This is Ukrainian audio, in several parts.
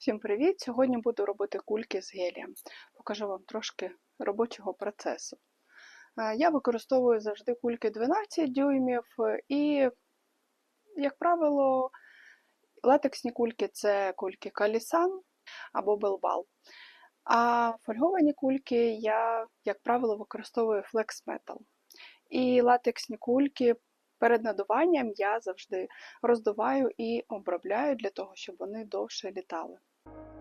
Всім привіт! Сьогодні буду робити кульки з гелієм. Покажу вам трошки робочого процесу. Е, Я використовую завжди кульки 12 дюймів і, як правило, латексні кульки це кульки Калісан або Белбал. А фольговані кульки я, як правило, використовую Metal. І латексні кульки перед надуванням я завжди роздуваю і обробляю для того, щоб вони довше літали. you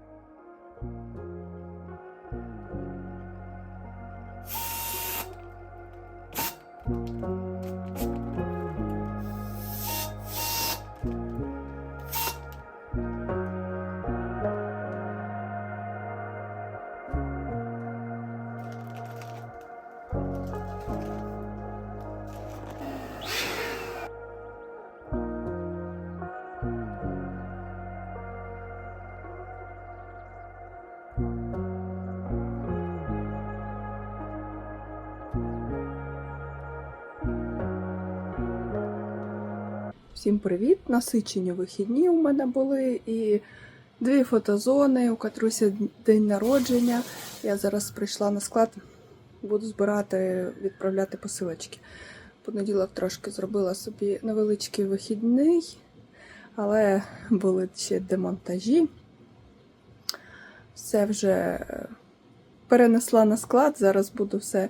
Всім привіт! Насичені вихідні у мене були і дві фотозони, у Катруся день народження. Я зараз прийшла на склад, буду збирати, відправляти посилочки. Понеділок трошки зробила собі невеличкий вихідний, але були ще демонтажі. Все вже перенесла на склад, зараз буду все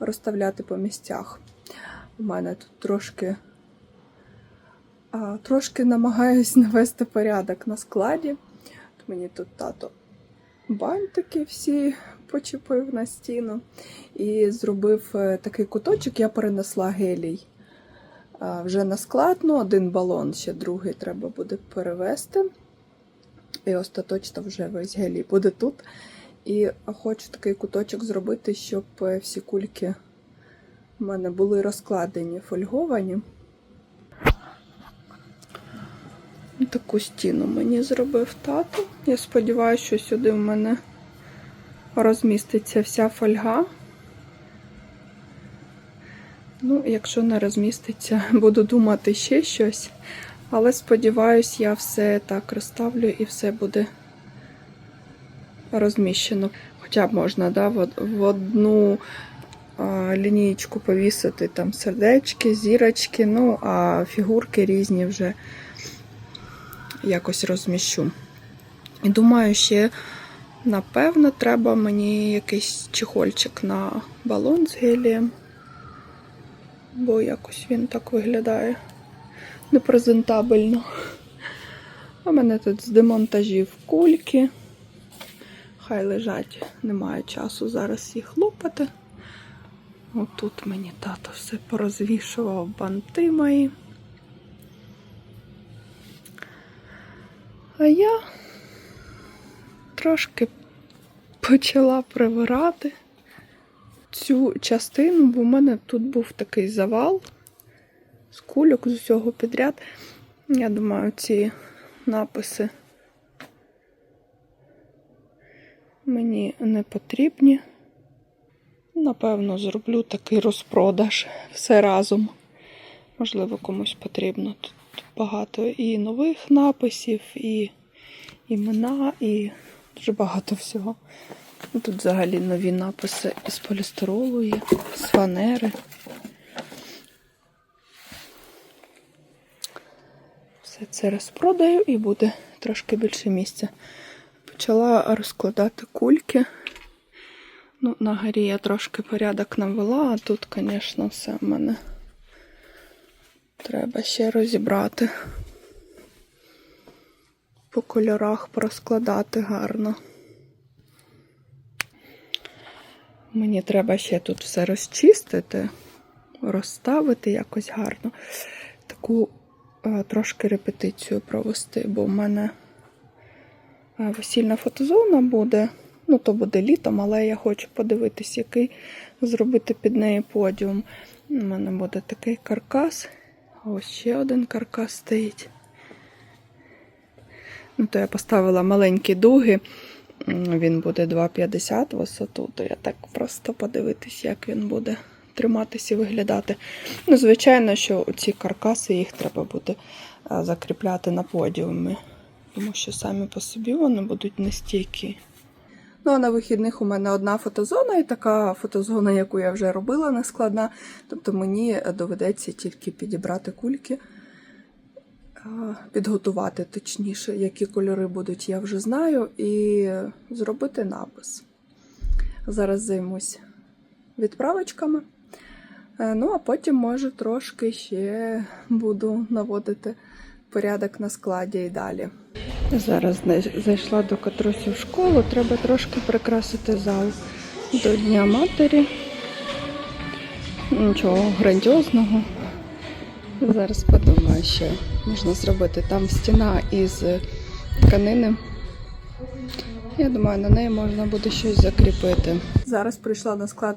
розставляти по місцях. У мене тут трошки Трошки намагаюсь навести порядок на складі. Мені тут тато бантики всі почепив на стіну і зробив е, такий куточок, я перенесла гелій вже на склад. Ну, один балон, ще другий треба буде перевести. І остаточно вже весь гелій буде тут. І хочу такий куточок зробити, щоб е, всі кульки в мене були розкладені, фольговані. Таку стіну мені зробив тато. Я сподіваюся, що сюди в мене розміститься вся фольга. Ну, якщо не розміститься, буду думати ще щось. Але сподіваюсь, я все так розставлю і все буде розміщено. Хоча б можна да, в одну лінієчку повісити там сердечки, зірочки, ну, а фігурки різні вже якось розміщу. І думаю, ще, напевно, треба мені якийсь чехольчик на балон з гелієм, бо якось він так виглядає непрезентабельно. У мене тут з демонтажів кульки. Хай лежать, немає часу зараз їх лопати. Отут мені тато все порозвішував банти мої. А я трошки почала прибирати цю частину, бо в мене тут був такий завал з кульок з усього підряд. Я думаю, ці написи мені не потрібні. Напевно, зроблю такий розпродаж все разом. Можливо, комусь потрібно тут багато і нових написів, і імена, і дуже багато всього. Тут взагалі нові написи з полістиролу є, з фанери. Все це розпродаю і буде трошки більше місця. Почала розкладати кульки. Ну, на горі я трошки порядок навела, а тут, звісно, все в мене. Треба ще розібрати. По кольорах проскладати гарно. Мені треба ще тут все розчистити, розставити якось гарно. Таку а, трошки репетицію провести, бо в мене весільна фотозона буде. Ну, то буде літом, але я хочу подивитись, який зробити під неї подіум. У мене буде такий каркас. Ось ще один каркас стоїть. Ну, то я поставила маленькі дуги, він буде 2,50 висоту, то я так просто подивитись, як він буде триматися і виглядати. Ну, звичайно, що ці каркаси їх треба буде закріпляти на подіумі. тому що самі по собі вони будуть нестійкі. Ну, а на вихідних у мене одна фотозона і така фотозона, яку я вже робила, не складна. Тобто мені доведеться тільки підібрати кульки, підготувати точніше, які кольори будуть, я вже знаю, і зробити напис. Зараз займусь відправочками. Е, Ну, а потім, може, трошки ще буду наводити порядок на складі і далі. Зараз зайшла до Катрусі в школу, треба трошки прикрасити зал до Дня Матері. Нічого грандіозного. Зараз подумаю, що можна зробити. Там стіна із тканини. Я думаю, на неї можна буде щось закріпити. Зараз прийшла на склад.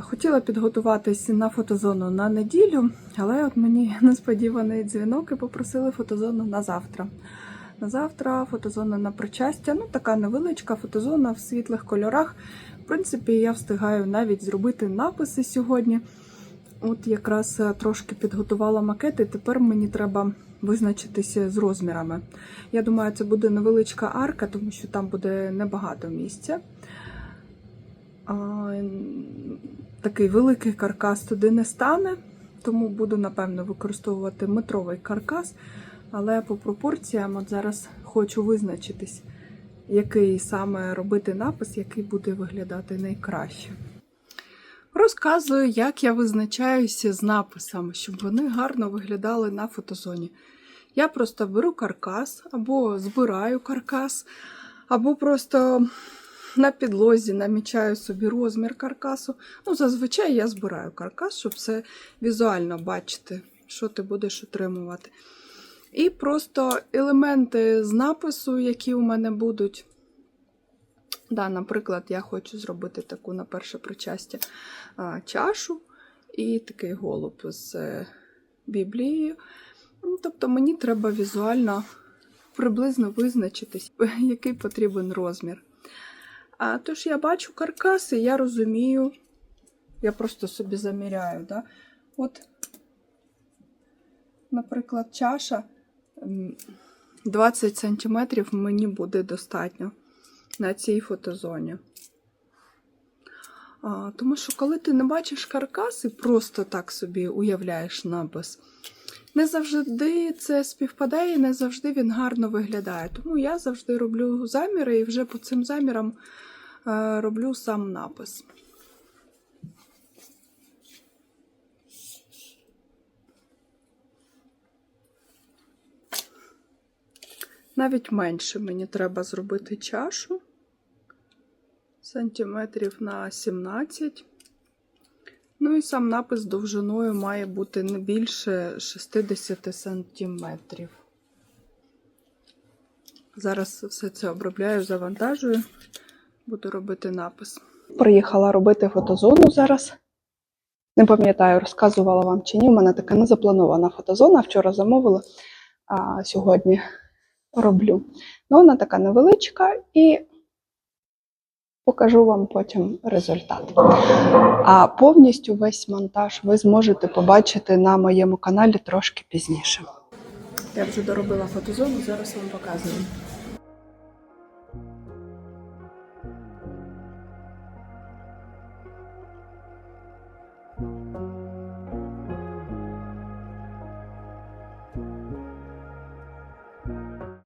Хотіла підготуватись на фотозону на неділю, але от мені несподіваний дзвінок і попросили фотозону на завтра. На завтра фотозона на причастя. Ну, така невеличка фотозона в світлих кольорах. В принципі, я встигаю навіть зробити написи сьогодні. От якраз е, трошки підготувала макети. Тепер мені треба визначитися з розмірами. Я думаю, це буде невеличка арка, тому що там буде небагато місця. Такий великий каркас туди не стане, тому буду, напевно, використовувати метровий каркас. Але по пропорціям от зараз хочу визначитись, який саме робити напис, який буде виглядати найкраще. Розказую, як я визначаюся з написами, щоб вони гарно виглядали на фотозоні. Я просто беру каркас, або збираю каркас, або просто на підлозі намічаю собі розмір каркасу. Ну, зазвичай я збираю каркас, щоб все візуально бачити, що ти будеш отримувати. І просто елементи з напису, які у мене будуть. Да, наприклад, я хочу зробити таку на перше причастя чашу і такий голуб з е, Біблією. Ну, Тобто мені треба візуально приблизно визначитись, який потрібен розмір. А тож я бачу каркас, і я розумію, я просто собі заміряю. Да? От, наприклад, чаша 20 см мені буде достатньо на цій фотозоні. А, тому що, коли ти не бачиш каркас і просто так собі уявляєш напис, не завжди це співпадає, і не завжди він гарно виглядає. Тому я завжди роблю заміри і вже по цим замірам роблю сам напис. Навіть менше мені треба зробити чашу сантиметрів на 17. Ну і сам напис довжиною має бути не більше 60 сантиметрів. Зараз все це обробляю, завантажую, буду робити напис. Приїхала робити фотозону зараз. Не пам'ятаю, розказувала вам чи ні. У мене така незапланована фотозона. Вчора замовила, а сьогодні роблю. Ну, вона така невеличка і покажу вам потім результат. А повністю весь монтаж ви зможете побачити на моєму каналі трошки пізніше. Я вже доробила фотозону, зараз вам показую.